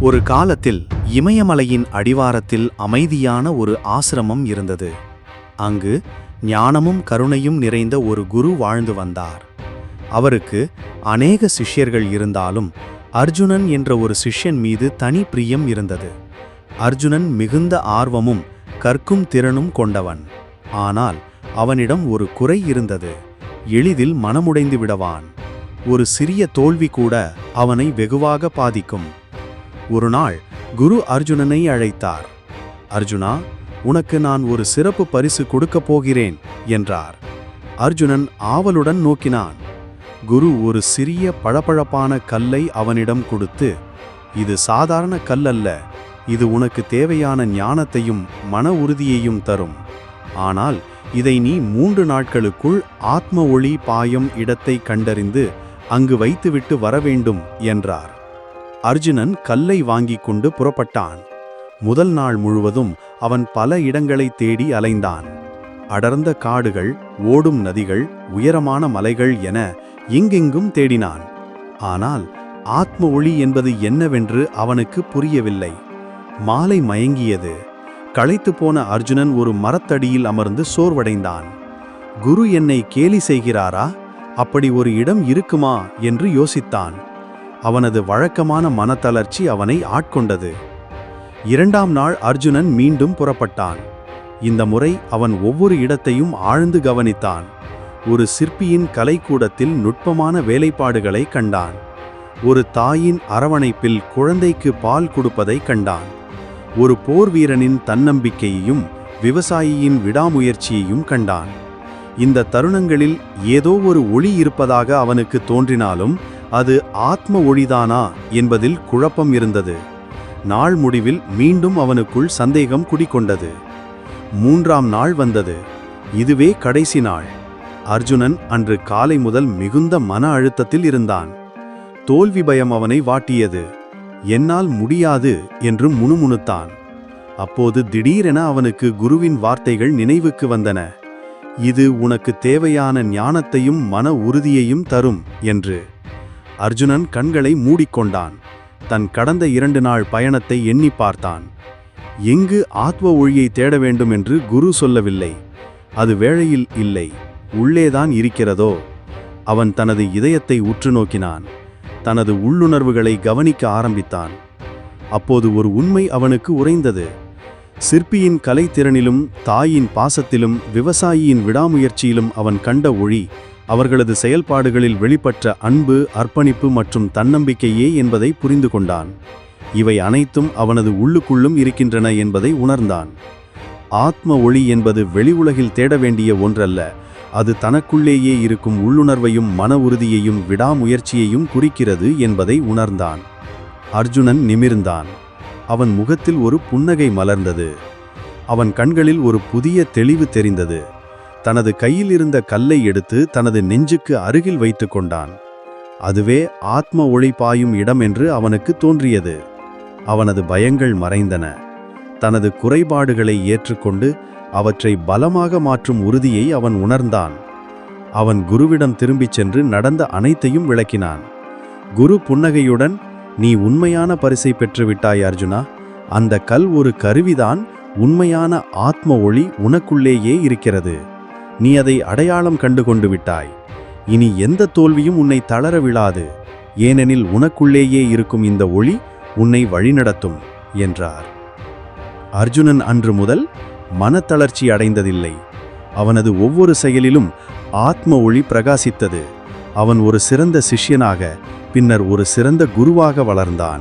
ஒரு காலத்தில் இமயமலையின் அடிவாரத்தில் அமைதியான ஒரு ஆசிரமம் இருந்தது. அங்கு ஞானமும் கருணையும் நிறைந்த ஒரு குரு வாழ்ந்து வந்தார். அவருக்கு அநேக சிஷ்யர்கள் இருந்தாலும் அர்ஜுனன் என்ற ஒரு சிஷ்யன் மீது தனி பிரியம் இருந்தது. அர்ஜுனன் மிகுந்த ஆர்வமும் கற்கும் திறனும் கொண்டவன். ஆனால் அவனிடம் ஒரு குறை இருந்தது. எளிதில் மனமுடைந்து விடவான். ஒரு சிறிய தோல்வி கூட அவனை வெகுவாக பாதிக்கும். ஒரு நாள் குரு அர்ஜுனனை அழைத்தார். அர்ஜுனா உனக்கு நான் ஒரு சிறப்பு பரிசு கொடுக்கப் போகிறேன் என்றார். அர்ஜுனன் ஆவலுடன் நோக்கினான். குரு ஒரு சிறிய பளபளப்பான கல்லை அவனிடம் கொடுத்து இது சாதாரண கல் அல்ல இது உனக்கு தேவையான ஞானத்தையும் மன உறுதியையும் தரும். ஆனால் இதை நீ மூன்று நாட்களுக்குள் ஆத்ம ஒளி பாயும் இடத்தை கண்டறிந்து அங்கு வைத்துவிட்டு வரவேண்டும் என்றார். அர்ஜுனன் கல்லை வாங்கிக் கொண்டு புறப்பட்டான். முதல் நாள் முழுவதும் அவன் பல இடங்களை தேடி அலைந்தான். அடர்ந்த காடுகள் ஓடும் நதிகள் உயரமான மலைகள் என எங்கெங்கும் தேடினான். ஆனால் ஆத்ம ஒளி என்பது என்னவென்று அவனுக்கு புரியவில்லை. மாலை மயங்கியது. களைத்து போன அர்ஜுனன் ஒரு மரத்தடியில் அமர்ந்து சோர்வடைந்தான். குரு என்னை கேலி செய்கிறாரா? அப்படி ஒரு இடம் இருக்குமா? என்று யோசித்தான். அவனது வழக்கமான மனத்தளர்ச்சி அவனை ஆட்கொண்டது. இரண்டாம் நாள் அர்ஜுனன் மீண்டும் புறப்பட்டான். இந்த முறை அவன் ஒவ்வொரு இடத்தையும் ஆழ்ந்து கவனித்தான். ஒரு சிற்பியின் கலைக்கூடத்தில் நுட்பமான வேலைப்பாடுகளை கண்டான். ஒரு தாயின் அரவணைப்பில் குழந்தைக்கு பால் கொடுப்பதை கண்டான். ஒரு போர் வீரனின் தன்னம்பிக்கையையும் விவசாயியின் விடாமுயற்சியையும் கண்டான். இந்த தருணங்களில் ஏதோ ஒரு ஒளி இருப்பதாக அவனுக்கு தோன்றினாலும் அது ஆத்ம ஒளிதானா என்பதில் குழப்பம் இருந்தது. நாள் முடிவில் மீண்டும் அவனுக்குள் சந்தேகம் குடிக்கொண்டது மூன்றாம் நாள் வந்தது. இதுவே கடைசி நாள். அர்ஜுனன் அன்று காலை முதல் மிகுந்த மன அழுத்தத்தில் இருந்தான். தோல்வி பயம் அவனை வாட்டியது. என்னால் முடியாது என்று முணுமுணுத்தான். அப்போது திடீரென அவனுக்கு குருவின் வார்த்தைகள் நினைவுக்கு வந்தன. இது உனக்கு தேவையான ஞானத்தையும் மன உறுதியையும் தரும் என்று. அர்ஜுனன் கண்களை மூடிக்கொண்டான். தன் கடந்த இரண்டு நாள் பயணத்தை எண்ணி பார்த்தான். எங்கு ஆத்ம ஒழியை தேட வேண்டும் என்று குரு சொல்லவில்லை. அது வேளையில் இல்லை. உள்ளேதான் இருக்கிறதோ? அவன் தனது இதயத்தை உற்று நோக்கினான். தனது உள்ளுணர்வுகளை கவனிக்க ஆரம்பித்தான். அப்போது ஒரு உண்மை அவனுக்கு உறைந்தது. சிற்பியின் கலைத்திறனிலும் தாயின் பாசத்திலும் விவசாயியின் விடாமுயற்சியிலும் அவன் கண்ட ஒளி அவர்களது செயல்பாடுகளில் வெளிப்பட்ட அன்பு அர்ப்பணிப்பு மற்றும் தன்னம்பிக்கையே என்பதை புரிந்து கொண்டான். இவை அனைத்தும் அவனது உள்ளுக்குள்ளும் இருக்கின்றன என்பதை உணர்ந்தான். ஆத்ம ஒளி என்பது வெளி உலகில் தேட வேண்டிய ஒன்றல்ல அது தனக்குள்ளேயே இருக்கும் உள்ளுணர்வையும் மன உறுதியையும் விடாமுயற்சியையும் குறிக்கிறது என்பதை உணர்ந்தான். அர்ஜுனன் நிமிர்ந்தான். அவன் முகத்தில் ஒரு புன்னகை மலர்ந்தது. அவன் கண்களில் ஒரு புதிய தெளிவு தெரிந்தது. தனது கையில் இருந்த கல்லை எடுத்து தனது நெஞ்சுக்கு அருகில் வைத்து கொண்டான். அதுவே ஆத்ம ஒளி பாயும் இடம் என்று அவனுக்கு தோன்றியது. அவனது பயங்கள் மறைந்தன. தனது குறைபாடுகளை ஏற்றுக்கொண்டு அவற்றை பலமாக மாற்றும் உறுதியை அவன் உணர்ந்தான். அவன் குருவிடம் திரும்பிச் சென்று நடந்த அனைத்தையும் விளக்கினான். குரு புன்னகையுடன் நீ உண்மையான பரிசை பெற்றுவிட்டாய் அர்ஜுனா. அந்த கல் ஒரு கருவிதான். உண்மையான ஆத்ம ஒளி உனக்குள்ளேயே இருக்கிறது. நீ அதை அடையாளம் கண்டு கொண்டு விட்டாய். இனி எந்த தோல்வியும் உன்னை தளர விழாது. ஏனெனில் உனக்குள்ளேயே இருக்கும் இந்த ஒளி உன்னை வழிநடத்தும் என்றார். அர்ஜுனன் அன்று முதல் மனத்தளர்ச்சி அடைந்ததில்லை. அவனது ஒவ்வொரு செயலிலும் ஆத்ம ஒளி பிரகாசித்தது. அவன் ஒரு சிறந்த சிஷ்யனாக பின்னர் ஒரு சிறந்த குருவாக வளர்ந்தான்.